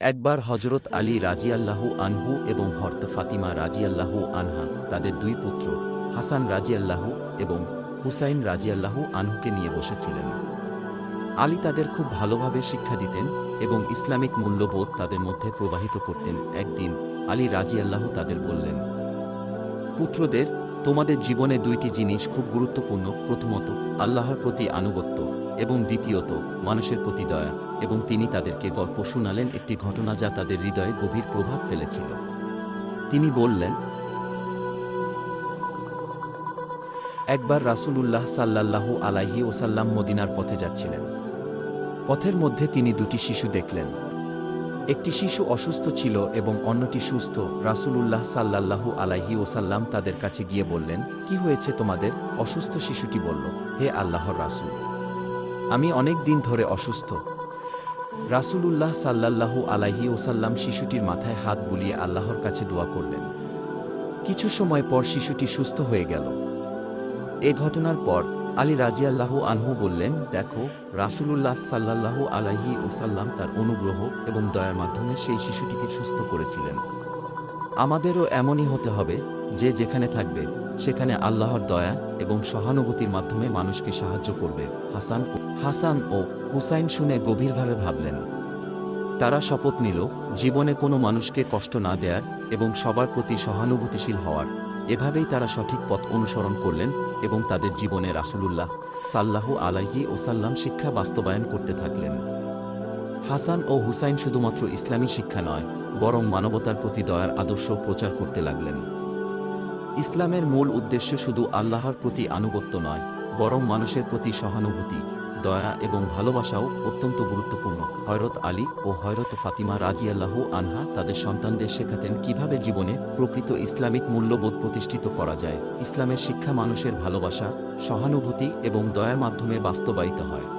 একবার হজরত আলী রাজিয়াল্লাহু আনহু এবং হরত ফাতিমা রাজিয়াল্লাহু আনহা, তাদের দুই পুত্র, হাসান রাজিয়াল্লাহু এবং হুসাইন রাজিয়াল্লাহু আনহুকে নিয়ে বসেছিলেন। আলী তাদের খুব ভালোভাবে শিক্ষা দিতেন এবং ইসলামিক মূল্যবোধ তাদের মধ্যে প্রবাহিত করতেন। একদিন আলী রাজিয়াল্লাহু তাদের বললেন, পুত্রদের, তোমাদের জীবনে দুইটি জিনিস খুব গুরুত্বপূর্ণ। প্রথমত, আল্লাহর প্রতি আনুগত্য এবং দ্বিতীয়ত, মানুষের প্রতি দয়া। এবং তিনি তাদেরকে গল্প শোনালেন একটি ঘটনা যা তাদের হৃদয়ে গভীর প্রভাব ফেলেছিল। তিনি বললেন, একবার রাসূলুল্লাহ সাল্লাল্লাহু আলাইহি ওসাল্লাম মদিনার পথে যাচ্ছিলেন। পথের মধ্যে তিনি দুটি শিশু দেখলেন। একটি শিশু অসুস্থ ছিল এবং অন্যটি সুস্থ। রাসূলুল্লাহ সাল্লাল্লাহু আলাইহি ওসাল্লাম তাদের কাছে গিয়ে বললেন, কি হয়েছে তোমাদের? অসুস্থ শিশুটি বলল, হে আল্লাহর রাসুল, আমি অনেক দিন ধরে অসুস্থ। রাসূলুল্লাহ সাল্লাল্লাহু আলাইহি ওসাল্লাম শিশুটির মাথায় হাত বুলিয়ে আল্লাহর কাছে দোয়া করলেন। কিছু সময় পর শিশুটি সুস্থ হয়ে গেল। এ ঘটনার পর আলী রাজিয়াল্লাহু আনহু বললেন, দেখো, রাসূলুল্লাহ সাল্লাল্লাহু আলাইহি ওসাল্লাম তার অনুগ্রহ এবং দয়ার মাধ্যমে সেই শিশুটিকে সুস্থ করেছিলেন। আমাদেরও এমনই হতে হবে, যে যেখানে থাকবে সেখানে আল্লাহর দয়া এবং সহানুভূতির মাধ্যমে মানুষকে সাহায্য করবে। হাসান হাসান ও হুসাইন শুনে গভীরভাবে ভাবলেন, তারা শপথ নিল জীবনে কোনো মানুষকে কষ্ট না দেয়ার এবং সবার প্রতি সহানুভূতিশীল হওয়ার। এভাবেই তারা সঠিক পথ অনুসরণ করলেন এবং তাদের জীবনে রাসুলুল্লাহ সাল্লাহু আলাইহি ওসাল্লাম শিক্ষা বাস্তবায়ন করতে থাকলেন। হাসান ও হুসাইন শুধুমাত্র ইসলামী শিক্ষা নয়, বরং মানবতার প্রতি দয়ার আদর্শ প্রচার করতে লাগলেন। ইসলামের মূল উদ্দেশ্য শুধু আল্লাহর প্রতি আনুগত্য নয়, বরং মানুষের প্রতি সহানুভূতি, দয়া এবং ভালোবাসাও অত্যন্ত গুরুত্বপূর্ণ। হয়রত আলী ও হয়রত ফাতিমা রাজিয়াল্লাহু আনহা তাদের সন্তানদের শেখাতেন কীভাবে জীবনে প্রকৃত ইসলামিক মূল্যবোধ প্রতিষ্ঠিত করা যায়। ইসলামের শিক্ষা মানুষের ভালোবাসা, সহানুভূতি এবং দয়ার মাধ্যমে বাস্তবায়িত হয়।